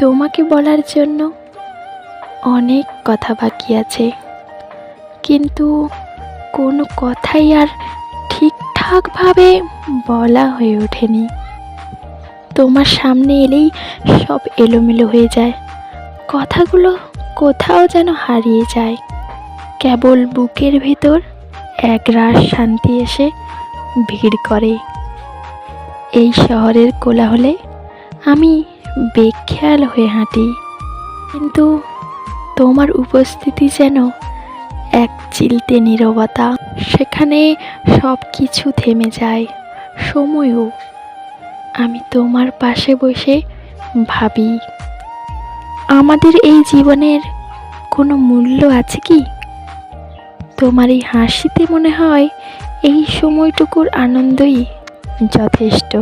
তোমাকে বলার জন্য অনেক কথা বাকি আছে। কিন্তু কোনো কথাই আর ঠিকঠাকভাবে বলা হয়ে ওঠেনি। তোমার সামনে এলেই সব এলোমেলো হয়ে যায়। কথাগুলো কোথাও যেন হারিয়ে যায়। কেবল বুকের ভেতর একরাশ শান্তি এসে ভিড় করে। এই শহরের কোলাহলে আমি বেখেয়াল হয়ে হাঁটি। কিন্তু তোমার উপস্থিতি যেন এক চিলতে নীরবতা, সেখানে সব কিছু থেমে যায়। সময়ও আমি তোমার পাশে বসে ভাবি। আমাদের এই জীবনের কোনো মূল্য আছে কি? তোমার এই হাসিতে মনে হয় এই সময়টুকুর আনন্দই যথেষ্ট।